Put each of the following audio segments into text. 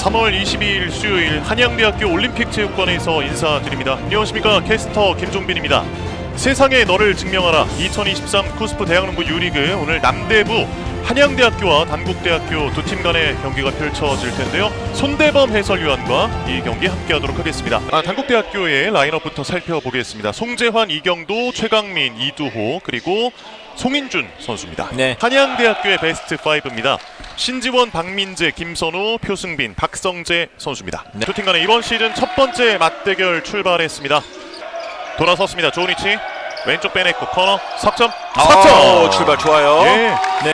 삼월 22일 수요일 한양대학교 올림픽체육관에서 인사드립니다. 안녕하십니까 캐스터 김종빈입니다. 세상에 너를 증명하라 2023 쿠스프 대학농구 유리그 오늘 남대부 한양대학교와 단국대학교 두 팀 간의 경기가 펼쳐질 텐데요. 손대범 해설위원과 이 경기 함께하도록 하겠습니다. 아, 단국대학교의 라인업부터 살펴보겠습니다. 송재환, 이경도, 최강민, 이두호 그리고 송인준 선수입니다. 네. 한양대학교의 베스트 5입니다. 신지원, 박민재, 김선우, 표승빈, 박성재 선수입니다. 네. 두 팀 간의 이번 시즌 첫 번째 맞대결 출발했습니다. 돌아섰습니다. 좋은 위치. 왼쪽 빼냈고 코너 석점 석점 아, 출발 좋아요. 예. 네.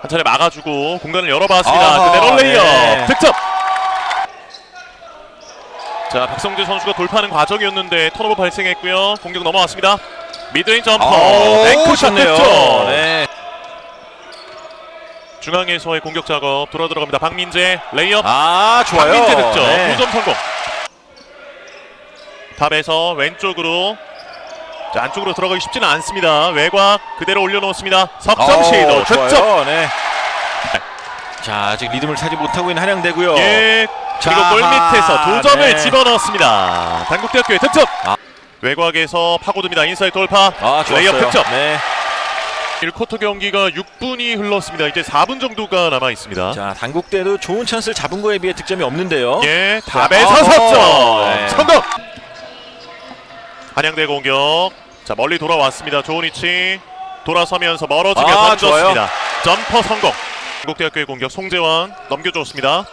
한 차례 막아주고 공간을 열어봤습니다. 그대로 레이어 네. 득점. 자 박성재 선수가 돌파하는 과정이었는데 턴오버 발생했고요. 공격 넘어왔습니다. 미드레인 점퍼 오, 뱅크샷 좋네요. 득점. 네. 중앙에서의 공격 작업 돌아 들어갑니다. 박민재 레이업 아, 좋아요. 박민재 득점 네. 2점 성공. 탑에서 왼쪽으로 자, 안쪽으로 들어가기 쉽지는 않습니다. 외곽 그대로 올려놓습니다. 석점 어, 시도 득점. 좋아요. 네. 자, 아직 리듬을 타지 못하고 있는 한양대고요. 예. 그리고 자, 골 밑에서 두 점을 네. 집어넣었습니다. 단국대학교의 득점. 아. 외곽에서 파고듭니다. 인사이드 돌파. 아. 레이업 득점. 네. 1쿼터 경기가 6분이 흘렀습니다. 이제 4분 정도가 남아 있습니다. 자, 단국대도 좋은 찬스를 잡은 거에 비해 득점이 없는데요. 예, 답에서 아, 석점 네. 성공. 한양대 공격. 자 멀리 돌아왔습니다. 좋은 위치. 돌아서면서 멀어지며 아, 던졌습니다. 점퍼 성공. 한국대학교의 공격 송재환 넘겨줬습니다.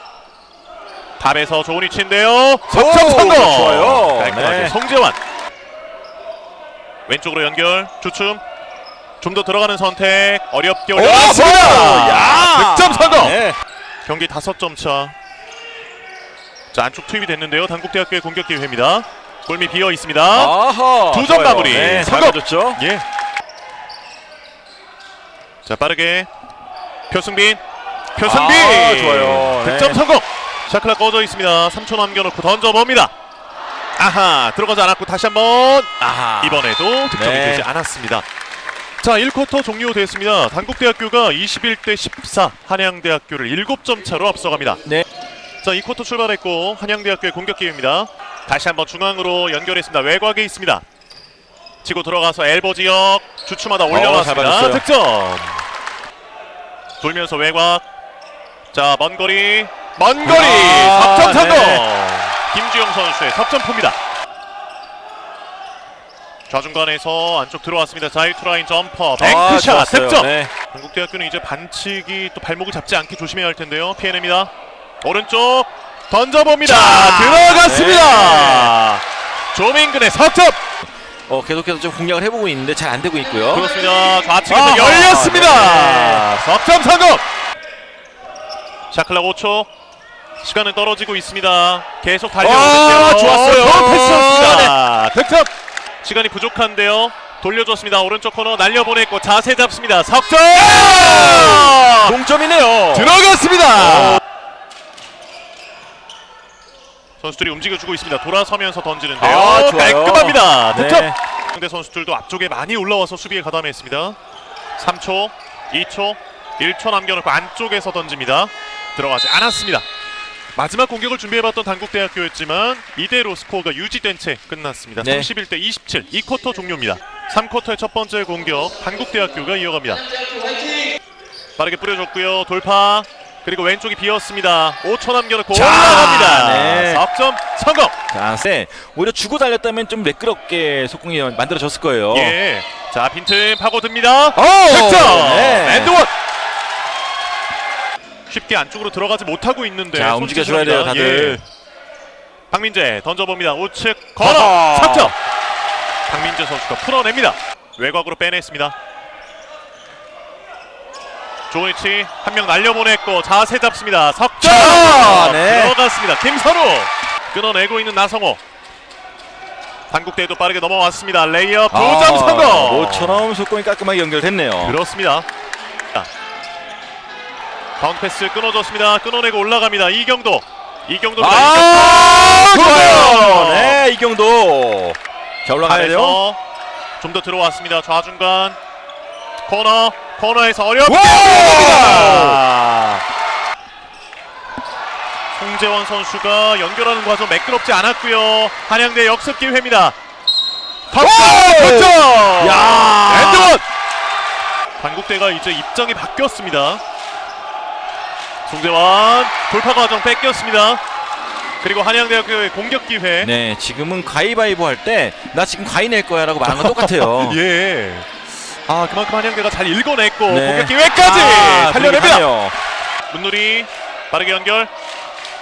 답에서 좋은 위치인데요. 석점 오, 성공. 좋아요. 깔끔하게 네. 송재환. 왼쪽으로 연결 주춤. 좀 더 들어가는 선택 어렵게 오, 올려놨습니다. 야! 득점 성공. 네. 경기 다섯 점 차. 자 안쪽 투입이 됐는데요. 단국대학교의 공격 기회입니다. 골미 비어 있습니다. 두 점. 마무리. 네, 잘 성공. 맞았죠? 예. 자 빠르게 표승빈. 표승빈. 아, 좋아요. 득점 네. 성공. 샤클락 꺼져 있습니다. 3초 남겨놓고 던져봅니다. 아하 들어가지 않았고 다시 한번 아하. 이번에도 득점이 네. 되지 않았습니다. 자 1쿼터 종료됐습니다. 단국대학교가 21대 14 한양대학교를 7점 차로 앞서갑니다. 네. 자 2쿼터 출발했고 한양대학교의 공격 기회입니다. 다시 한번 중앙으로 연결했습니다. 외곽에 있습니다. 치고 들어가서 엘보 지역 주춤하다 어, 잘 올려놨습니다. 받았어요. 득점. 돌면서 외곽. 자 먼 거리 먼 거리 아, 석점 성공. 네. 김주영 선수의 석점포입니다. 좌중간에서 안쪽 들어왔습니다. 자유투라인 점퍼 뱅크샷 좋았어요. 득점. 네. 한국대학교는 이제 반칙이 또 발목을 잡지 않게 조심해야 할 텐데요. 피해냅니다. 오른쪽 던져봅니다. 자, 들어갔습니다. 조민근의 석점. 어, 계속해서 좀 공략을 해보고 있는데 잘 안 되고 있고요. 그렇습니다. 좌측에서 아하, 열렸습니다. 네. 석점 성공. 샤클락 5초. 시간은 떨어지고 있습니다. 계속 달려오는데요. 아, 좋았어요. 좋은 패스였습니다. 득점. 시간이 부족한데요. 돌려줬습니다. 오른쪽 코너 날려보냈고 자세 잡습니다. 석점. 동점이네요. 들어갔습니다. 선수들이 움직여주고 있습니다. 돌아서면서 던지는데요. 아, 좋아요. 깔끔합니다. 득점. 네. 상대 선수들도 앞쪽에 많이 올라와서 수비에 가담했습니다. 3초, 2초, 1초 남겨놓고 안쪽에서 던집니다. 들어가지 않았습니다. 마지막 공격을 준비해봤던 단국대학교였지만 이대로 스코어가 유지된 채 끝났습니다. 네. 31대 27, 2쿼터 종료입니다. 3쿼터의 첫 번째 공격 단국대학교가 이어갑니다. 빠르게 뿌려줬고요. 돌파. 그리고 왼쪽이 비었습니다. 5초 남겨놓고 자, 올라갑니다. 네. 석점 성공. 자, 네. 오히려 주고 달렸다면 좀 매끄럽게 속공이 만들어졌을 거예요. 예. 자 빈틈 파고듭니다. 오! 득점. 네. 엔드원. 쉽게 안쪽으로 들어가지 못하고 있는데 자, 손 움직여줘야 돼요. 다들. 예. 박민재 던져봅니다. 우측 걸어 아하. 석점. 박민재 선수가 풀어냅니다. 외곽으로 빼냈습니다. 좋은 위치 한 명 날려보냈고 자세 잡습니다. 석점 자, 네. 들어갔습니다. 김선우 끊어내고 있는 나성호 한국대도 빠르게 넘어왔습니다. 레이업 아, 2점 성공. 모처럼 속공이 깔끔하게 연결됐네요. 그렇습니다. 자, 바운드 패스 끊어졌습니다. 끊어내고 올라갑니다. 이경도. 이경도. 아, 좋아요. 네, 이경도. 자, 올라가야 돼요. 좀 더 들어왔습니다. 좌중간 코너 코너에서 어렵게. 송재원 선수가 연결하는 과정 매끄럽지 않았고요. 한양대 역습 기회입니다. 득점! 야! 엔드원! 한국대가 이제 입장이 바뀌었습니다. 송재원 돌파 과정 뺏겼습니다. 그리고 한양대학교의 공격 기회. 네, 지금은 가위바위보 할 때 나 지금 가위 낼 거야라고 말한 건 똑같아요. 예. 아 그만큼 한양대가 잘 읽어냈고 네. 공격 기회까지 아, 살려냅니다. 문누리 빠르게 연결.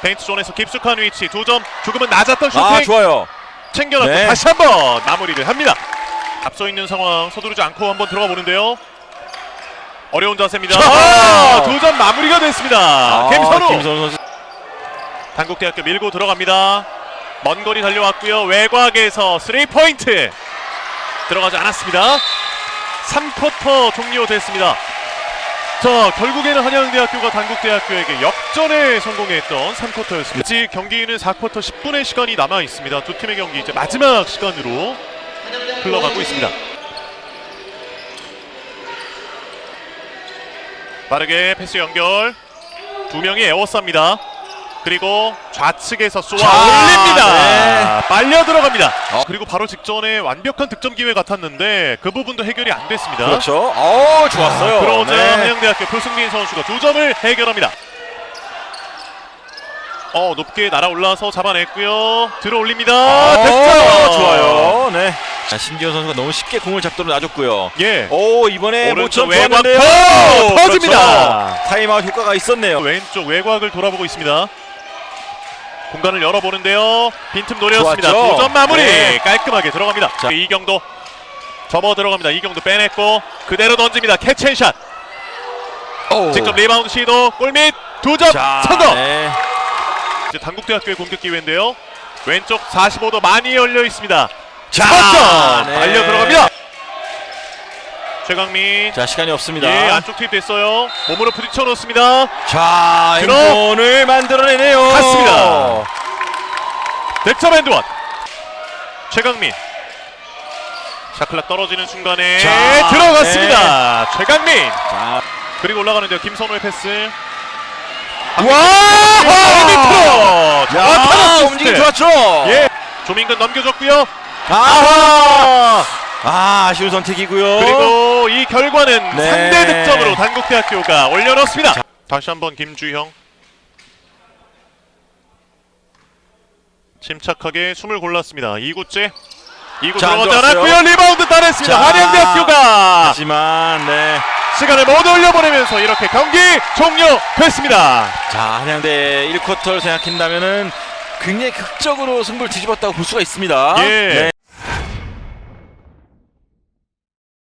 페인트 존에서 깊숙한 위치 두 점 조금은 낮았던 슈팅 아, 좋아요. 챙겨놨고 네. 다시 한번 마무리를 합니다. 앞서 있는 상황 서두르지 않고 한번 들어가 보는데요. 어려운 자세입니다. 자! 두점 마무리가 됐습니다. 아, 김선우 김선우 선수. 단국대학교 밀고 들어갑니다. 먼 거리 달려왔고요. 외곽에서 3포인트 들어가지 않았습니다. 3쿼터 종료됐습니다. 자, 결국에는 한양대학교가 단국대학교에게 역전에 성공했던 3쿼터였습니다. 아직 경기는 4쿼터 10분의 시간이 남아 있습니다. 두 팀의 경기 이제 마지막 시간으로 흘러가고 있습니다. 빠르게 패스 연결. 두 명이 에워쌉니다. 그리고 좌측에서 쏘아 자, 올립니다. 네. 빨려 들어갑니다. 어. 그리고 바로 직전에 완벽한 득점 기회 같았는데 그 부분도 해결이 안 됐습니다. 그렇죠. 어, 좋았어요. 그러자 네. 한양대학교 표승민 선수가 두 점을 해결합니다. 어 높게 날아 올라서 잡아냈고요. 들어 올립니다. 어, 득점 좋아요. 네. 자, 신기현 선수가 너무 쉽게 공을 잡도록 놔줬고요. 예. 오, 이번에 오른쪽 외곽 좋았는데요. 터! 터집니다. 그렇죠. 타임아웃 효과가 있었네요. 왼쪽 외곽을 돌아보고 있습니다. 공간을 열어보는데요. 빈틈 노렸습니다. 좋았죠? 두점 마무리 네. 깔끔하게 들어갑니다. 자. 이경도 접어 들어갑니다. 이경도 빼냈고 그대로 던집니다. 캐치앤샷. 오. 직접 리바운드 시도 골밑 두점 자, 성공. 네. 이제 단국대학교의 공격 기회인데요. 왼쪽 45도 많이 열려 있습니다. 자, 점 네. 달려 들어갑니다. 최강민 자, 시간이 없습니다. 예 안쪽 투입 됐어요. 몸으로 부딪혀 놓습니다. 자, 들어. 엔드원을 만들어내네요. 갔습니다. 득점 엔드원. 최강민. 샤클락 떨어지는 순간에 자, 들어갔습니다. 최강민. 자, 그리고 올라가는데요. 김선우의 패스. 와! 밑으로. 야, 어시스트. 움직임 좋았죠? 예. 조민근 넘겨줬고요. 아하! 아, 아쉬운 선택이고요. 그리고 이 결과는 네. 3대 득점으로 단국대학교가 올려놓습니다. 다시 한번 김주형. 침착하게 숨을 골랐습니다. 2구째. 2구 자, 안 들어가지 좋았어요. 않았고요. 리바운드 따냈습니다. 자. 한양대학교가 하지만 네. 시간을 모두 올려보내면서 이렇게 경기 종료됐습니다. 자, 한양대 1쿼터를 생각한다면은 굉장히 극적으로 승부를 뒤집었다고 볼 수가 있습니다. 예. 네.